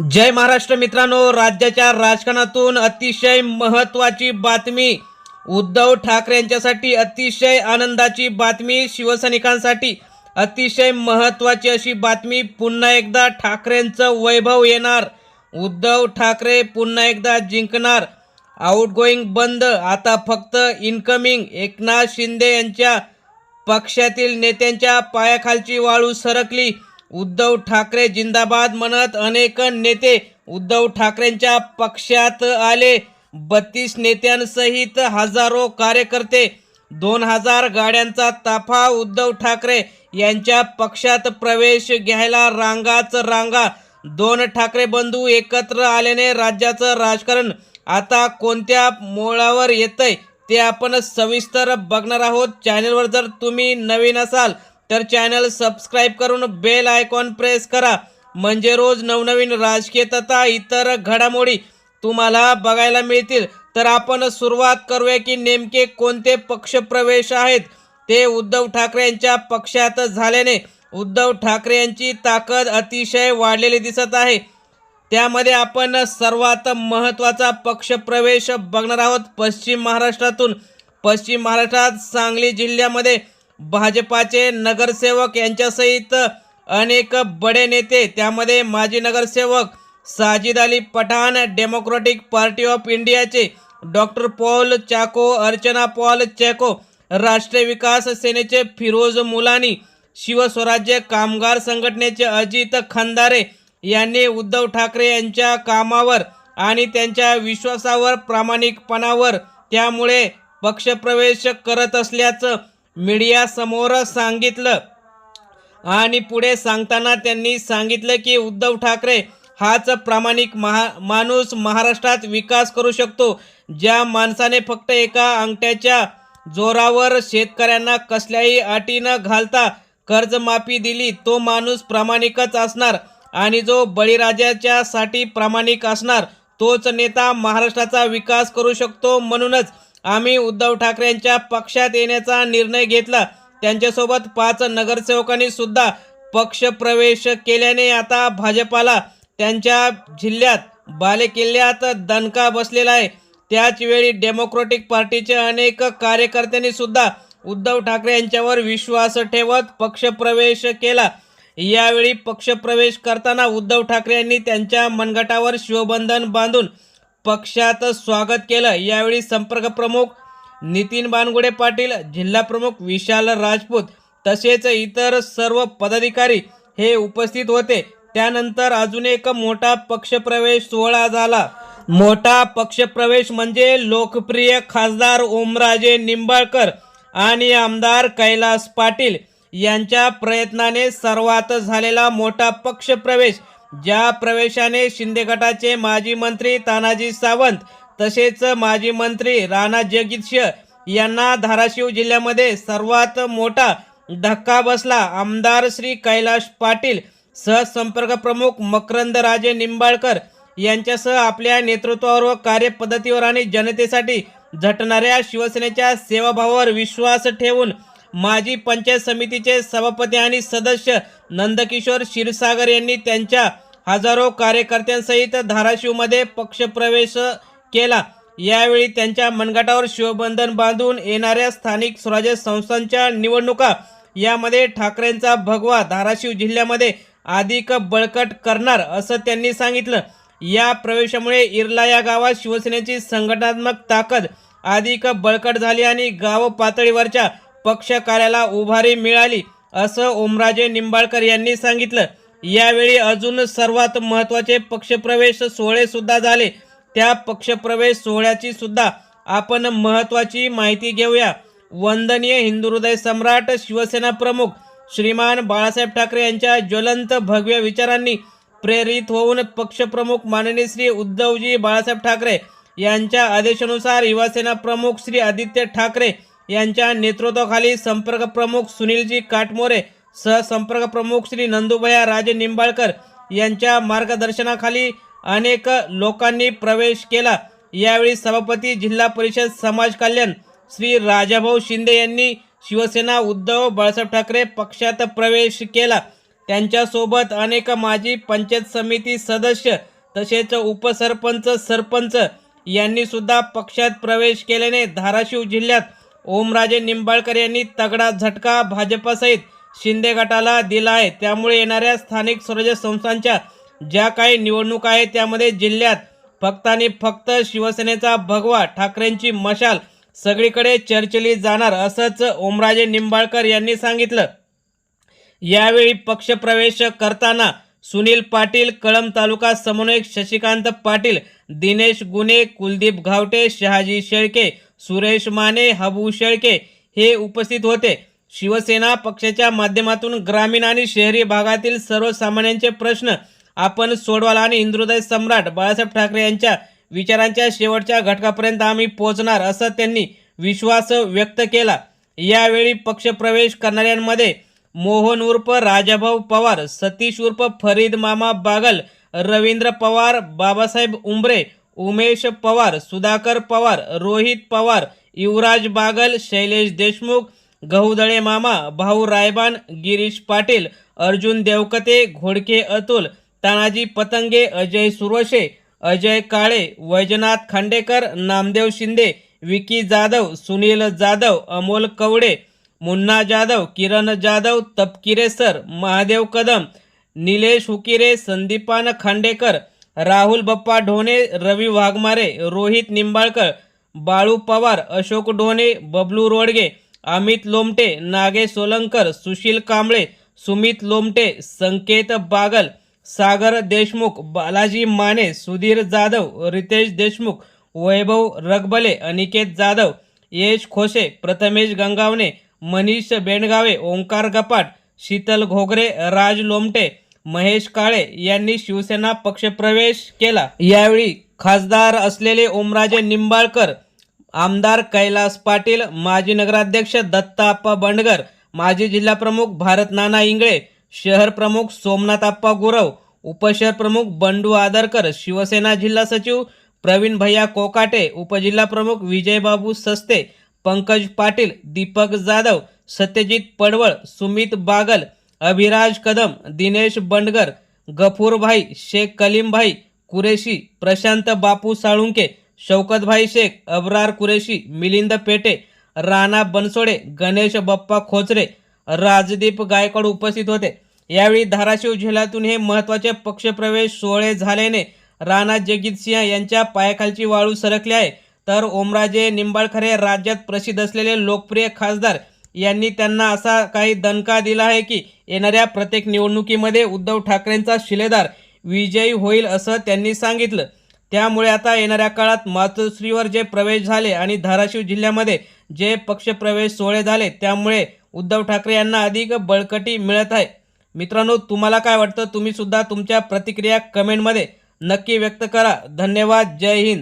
जय महाराष्ट्र मित्रांनो राज्याच्या राजकारणातून अतिशय महत्वाची बातमी उद्धव ठाकरे यांच्यासाठी अतिशय आनंदाची बातमी शिवसैनिकांसाठी अतिशय महत्वाची अशी बातमी. पुन्हा एकदा ठाकरेंचं वैभव येणार. उद्धव ठाकरे पुन्हा एकदा जिंकणार. आउटगोईंग बंद आता फक्त इनकमिंग एकनाथ शिंदे यांच्या पक्षातील नेत्यांच्या पायाखालची वाळू सरकली. उद्धव ठाकरे जिंदाबाद म्हणत अनेक नेते उद्धव ठाकरेंच्या पक्षात आले. बत्तीस नेत्यांसहित हजारो कार्यकर्ते दोन हजार गाड्यांचा ताफा उद्धव ठाकरे यांच्या पक्षात प्रवेश घ्यायला रांगाच रांगा. दोन ठाकरे बंधू एकत्र आल्याने राज्याचं राजकारण आता कोणत्या मोळावर येतंय ते आपण सविस्तर बघणार आहोत. चॅनलवर जर तुम्ही नवीन असाल तर चॅनल सबस्क्राईब करून बेल आयकॉन प्रेस करा. म्हणजे रोज नवनवीन राजकीय तथा इतर घडामोडी तुम्हाला बघायला मिळतील. तर आपण सुरुवात करूया की नेमके कोणते पक्षप्रवेश आहेत? ते उद्धव ठाकरे यांच्या पक्षात झाल्याने उद्धव ठाकरे यांची ताकद अतिशय वाढलेली दिसत आहे. त्यामध्ये आपण सर्वात महत्त्वाचा पक्षप्रवेश बघणार आहोत पश्चिम महाराष्ट्रातून. पश्चिम महाराष्ट्रात सांगली जिल्ह्यामध्ये भाजपाचे नगरसेवक यांच्यासहित अनेक बडे नेते त्यामध्ये माजी नगरसेवक Sajid Ali Pathan democratic party of इंडियाचे डॉक्टर पॉल चाको अर्चना पॉल चॅको राष्ट्रीय विकास सेनेचे फिरोज मुलानी शिवस्वराज्य कामगार संघटनेचे अजित खंदारे यांनी उद्धव ठाकरे यांच्या कामावर आणि त्यांच्या विश्वासावर प्रामाणिकपणावर त्यामुळे पक्षप्रवेश करत असल्याचं मीडियासमोर सांगितलं. आणि पुढे सांगताना त्यांनी सांगितलं की उद्धव ठाकरे हाच प्रामाणिक महा माणूस महाराष्ट्रात विकास करू शकतो. ज्या माणसाने फक्त एका अंगठ्याच्या जोरावर शेतकऱ्यांना कसल्याही अटी न घालता कर्जमाफी दिली तो माणूस प्रामाणिकच असणार. आणि जो बळीराजाच्या साठी प्रामाणिक असणार तोच नेता महाराष्ट्राचा विकास करू शकतो म्हणूनच आम्ही उद्धव ठाकरेंच्या पक्षात येण्याचा निर्णय घेतला. त्यांच्यासोबत पाच नगरसेवकांनी सुद्धा पक्षप्रवेश केल्याने आता भाजपाला त्यांच्या जिल्ह्यात बालेकिल्ल्यात दणका बसलेला आहे. त्याचवेळी डेमोक्रॅटिक पार्टीचे अनेक कार्यकर्त्यांनी सुद्धा उद्धव ठाकरे यांच्यावर विश्वास ठेवत पक्षप्रवेश केला. यावेळी पक्षप्रवेश करताना उद्धव ठाकरे यांनी त्यांच्या मनगटावर शिवबंधन बांधून पक्षात स्वागत केलं. यावेळी संपर्क प्रमुख नितीन बानगुडे पाटील जिल्हा प्रमुख विशाल राजपूत तसेच इतर सर्व पदाधिकारी हे उपस्थित होते. त्यानंतर अजून एक मोठा पक्षप्रवेश सोहळा झाला. मोठा पक्षप्रवेश म्हणजे लोकप्रिय खासदार ओमराजे निंबाळकर आणि आमदार कैलास पाटील यांच्या प्रयत्नाने सर्वात झालेला मोठा पक्षप्रवेश ज्या प्रवेशाने शिंदे गटाचे माजी मंत्री तानाजी सावंत तसेच माजी मंत्री राणा जगदीश यांना धाराशिव जिल्ह्यामध्ये सर्वात मोठा धक्का बसला. आमदार श्री कैलाश पाटील सहसंपर्क प्रमुख मकरंद राजे निंबाळकर यांच्यासह आपल्या नेतृत्वावर व कार्यपद्धतीवर आणि जनतेसाठी झटणाऱ्या शिवसेनेच्या सेवाभावावर विश्वास ठेवून माजी पंचायत समितीचे सभापती आणि सदस्य नंदकिशोर क्षीरसागर यांनी त्यांच्या हजारो कार्यकर्त्यांसहित धाराशिवमध्ये पक्षप्रवेश केला. यावेळी त्यांच्या मनगटावर शिवबंधन बांधून येणाऱ्या स्थानिक स्वराज्य संस्थांच्या निवडणुका. यामध्ये ठाकरेंचा भगवा धाराशिव जिल्ह्यामध्ये अधिक बळकट करणार असं त्यांनी सांगितलं. या प्रवेशामुळे इर्ला या गावात शिवसेनेची संघटनात्मक ताकद अधिक बळकट झाली आणि गाव पातळीवरच्या पक्ष कार्याला उभारी मिळाली असं ओमराजे निंबाळकर यांनी सांगितलं. यावेळी अजून सर्वात महत्त्वाचे पक्षप्रवेश सोहळे सुद्धा झाले. त्या पक्षप्रवेश सोहळ्याची सुद्धा आपण महत्त्वाची माहिती घेऊया. वंदनीय हिंदू हृदय सम्राट शिवसेना प्रमुख श्रीमान बाळासाहेब ठाकरे यांच्या ज्वलंत भव्य विचारांनी प्रेरित होऊन पक्षप्रमुख माननीय श्री उद्धवजी बाळासाहेब ठाकरे यांच्या आदेशानुसार युवासेना प्रमुख श्री आदित्य ठाकरे यांच्या नेतृत्वाखाली संपर्क प्रमुख सुनीलजी काटमोरे सहसंपर्क प्रमुख श्री नंदुभया राजे निंबाळकर यांच्या मार्गदर्शनाखाली अनेक लोकांनी प्रवेश केला. यावेळी सभापती जिल्हा परिषद समाज कल्याण श्री राजाभाऊ शिंदे यांनी शिवसेना उद्धव बाळासाहेब ठाकरे पक्षात प्रवेश केला. त्यांच्यासोबत अनेक माजी पंचायत समिती सदस्य तसेच उपसरपंच सरपंच यांनी सुद्धा पक्षात प्रवेश केल्याने धाराशिव जिल्ह्यात ओमराजे निंबाळकर यांनी तगडा झटका भाजपसहित शिंदे गटाला दिला आहे. त्यामुळे येणाऱ्या स्थानिक स्वराज्य संस्थांच्या ज्या काही निवडणुका आहेत त्यामध्ये जिल्ह्यात फक्त आणि फक्त शिवसेनेचा भगवा ठाकरेंची मशाल सगळीकडे चर्चेली जाणार असंच ओमराजे निंबाळकर यांनी सांगितलं. यावेळी पक्षप्रवेश करताना सुनील पाटील कळंब तालुका समन्वयक शशिकांत पाटील दिनेश गुने कुलदीप घावटे शहाजी शेळके सुरेश माने हबू शेळके हे उपस्थित होते. शिवसेना पक्षाच्या माध्यमातून ग्रामीण आणि शहरी भागातील सर्वसामान्यांचे प्रश्न आपण सोडवाल आणि हिंदुहृदय सम्राट बाळासाहेब ठाकरे यांच्या विचारांच्या शेवटच्या घटकापर्यंत आम्ही पोहोचणार असं त्यांनी विश्वास व्यक्त केला. यावेळी पक्षप्रवेश करणाऱ्यांमध्ये मोहन उर्फ राजाभाऊ पवार सतीश उर्फ फरीद मामा बागल रवींद्र पवार बाबासाहेब उंबरे उमेश पवार सुधाकर पवार रोहित पवार युवराज बागल शैलेश देशमुख गहुदळे मामा भाऊ रायबान गिरीश पाटील अर्जुन देवकते घोडके अतुल तानाजी पतंगे अजय सुरवशे अजय काळे वैजनाथ खांडेकर नामदेव शिंदे विकी जाधव सुनील जाधव अमोल कवडे मुन्ना जाधव किरण जाधव तपकिरे सर महादेव कदम निलेश हुकिरे संदीपान खांडेकर राहुल बप्पा ढोणे रवी वाघमारे रोहित निंबाळकर बाळू पवार अशोक ढोणे बबलू रोडगे अमित लोमटे नागे सोलंकर सुशील कांबळे सुमित लोमटे संकेत बागल सागर देशमुख बालाजी माने सुधीर जाधव रितेश देशमुख वैभव रगबले अनिकेत जाधव यश खोसे प्रथमेश गंगावणे मनीष बेणगावे ओंकार गपाट शीतल घोगरे राज लोमटे महेश काळे यांनी शिवसेना पक्षप्रवेश केला. यावेळी खासदार असलेले ओमराजे निंबाळकर आमदार कैलास पाटील माजी नगराध्यक्ष दत्ताप्पा बंडगर माजी जिल्हाप्रमुख भारत नाना इंगळे शहर प्रमुख सोमनाथाप्पा गुरव उपशहर प्रमुख बंडू आदरकर शिवसेना जिल्हा सचिव प्रवीण भैया कोकाटे उपजिल्हा प्रमुख विजयबाबू सस्ते पंकज पाटील दीपक जाधव सत्यजित पडवळ सुमित बागल अभिराज कदम दिनेश बंडगर गफूरभाई शेख कलीमभाई कुरेशी प्रशांत बापू साळुंके शौकतभाई शेख अब्रार कुरेशी मिलिंद पेटे राणा बनसोडे गणेश बप्पा खोचरे राजदीप गायकवाड उपस्थित होते. यावेळी धाराशिव जिल्ह्यातून हे महत्त्वाचे पक्षप्रवेश सोहळे झाल्याने राणा जगजितसिंह यांच्या पायाखालची वाळू सरकली आहे. तर ओमराजे निंबाळखरे राज्यात प्रसिद्ध असलेले लोकप्रिय खासदार यांनी त्यांना असा काही दणका दिला आहे की येणाऱ्या प्रत्येक निवडणुकीमध्ये उद्धव ठाकरेंचा शिलेदार विजयी होईल असं त्यांनी सांगितलं. त्यामुळे आता येणाऱ्या काळात मातोश्रीवर जे प्रवेश झाले आणि धाराशिव जिल्ह्यामध्ये जे पक्षप्रवेश सोहळे झाले त्यामुळे उद्धव ठाकरे यांना अधिक बळकटी मिळत आहे. मित्रांनो तुम्हाला काय वाटतं? तुम्हीसुद्धा तुमच्या प्रतिक्रिया कमेंटमध्ये नक्की व्यक्त करा. धन्यवाद. जय हिंद.